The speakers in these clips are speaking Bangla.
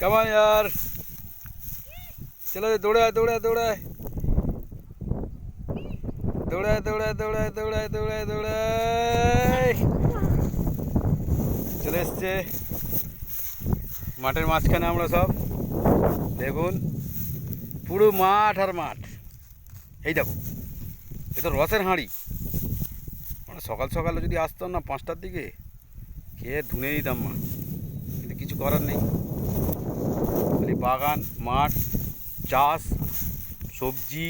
কেমন यार চলো দৌড়ায় দৌড়ায় দৌড়ায় দৌড়ায় দৌড়ায় দৌড়ায় দৌড়ায় দৌড়ায় দৌড়ায় চলে এসছে মাঠের মাঝখানে আমরা সব দেখুন পুরো মাঠ আর মাঠ এই দেখো এ তো রসের হাঁড়ি মানে সকাল সকালে যদি আসতাম না পাঁচটার দিকে খেয়ে ধুনে দিতাম মা কিন্তু কিছু করার নেই বাগান, মাঠ, চাষ, সবজি,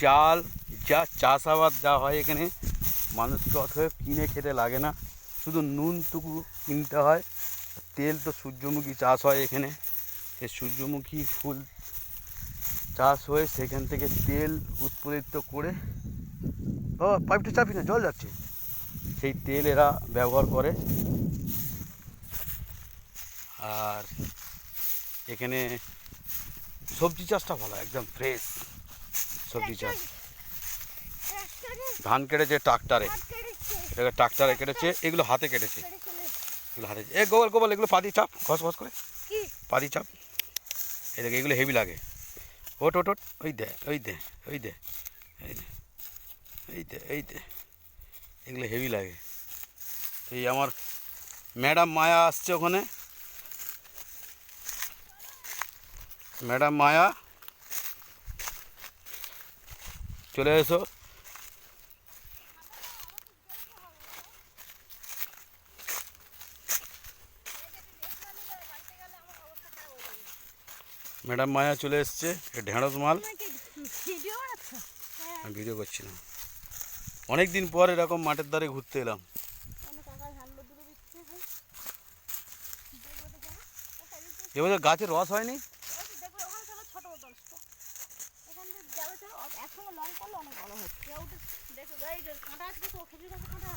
চাল, যা চাষাবাদ যা হয় এখানে, মানুষকে অথবা কিনে খেতে লাগে না। শুধু নুনটুকু কিনতে হয়। তেল তো সূর্যমুখী চাষ হয় এখানে। সেই সূর্যমুখী ফুল চাষ হয়ে সেখান থেকে তেল উৎপাদিত করে, ও, পাইপটা চাপি না, জল যাচ্ছে। সেই তেল এরা ব্যবহার করে। আর এখানে সবজি চাষটা ভালো একদম ফ্রেশ সবজি চাষ। ধান কেটেছে ট্রাক্টারে এটাকে ট্রাক্টারে কেটেছে এগুলো হাতে কেটেছে। এগুলো হাতে এ গোবর গোবর এগুলো পাতি চাপ ঘস ঘস করে। পাতি চাপ। এদিকে এগুলো হেভি লাগে। ওট ওট ওট ওই দে ওই দে ওই দে এই দে এই দে এই দে। এগুলো হেভি লাগে। এই আমার ম্যাডাম মায়া আসছে ওখানে। ম্যাডাম মায়া, চলে এসো। ম্যাডাম মায়া চলে এসছে ঢেঁড়স মাল। ভিডিও করছি না। অনেক দিন পর এরকম মাঠের ধারে ঘুরতে এলাম। এবছর গাছের রস হয়নি? অনেক ভালো কেউ দেখো এই যে কাঁটা আছে দেখো খেজুর কাঁটা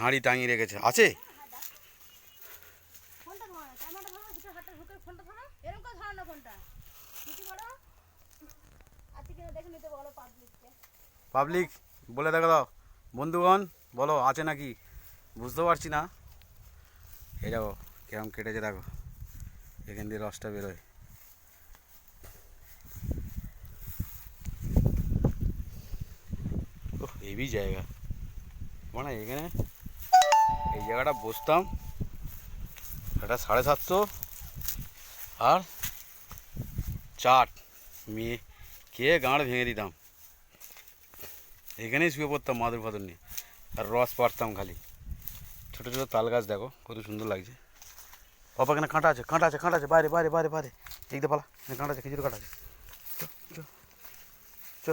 হাঁড়ি টাঙিয়ে রেখেছে। আছে? পাবলিক, বলে দেখো দাও। বন্ধুগণ, বলো, আছে নাকি? বুঝতে পারছি না। এই দেখো কেমন কেটেছে, দেখো। এখান দিয়ে রসটা বেরোয়। ওহ, হেভি জায়গা মানে এখানে এই জায়গাটা বসতাম এটা সাড়ে সাতশো আর চাট মেয়ে খেয়ে গাঁড় ভেঙে দিতাম এখানেই শুয়ে পড়তাম মাদুর ফাদুর নিয়ে আর রস পাড়তাম খালি ছোটো ছোটো তাল গাছ দেখো কত সুন্দর লাগছে বাবা এখানে কাঁটা আছে কাঁটা আছে কাঁটা আছে বাইরে বাইরে বাইরে বাইরে দেখতে পালা এখানে কাঁটা আছে খেজুর কাঁটা আছে চো চো চো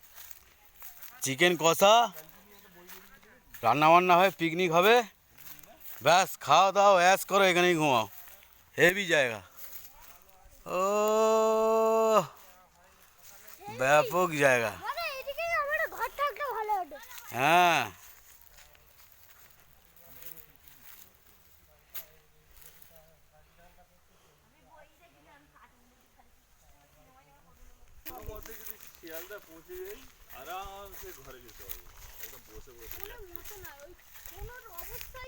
চিকেন কষা রান্নাবান্না হয় পিকনিক হবে ব্যাস খাওয়া দাও অ্যাস করো এখানেই ঘুমাও হেভি জায়গা ও ব্যাপক জায়গা মানে এদিকে আমার ঘর থাকলে ভালো হতো হ্যাঁ শিয়ালদা পৌঁছে যাই আরামসে ঘরে যেতে পারব একদম বসে বসে কোনো মতো না ওই কোনো অবস্থায়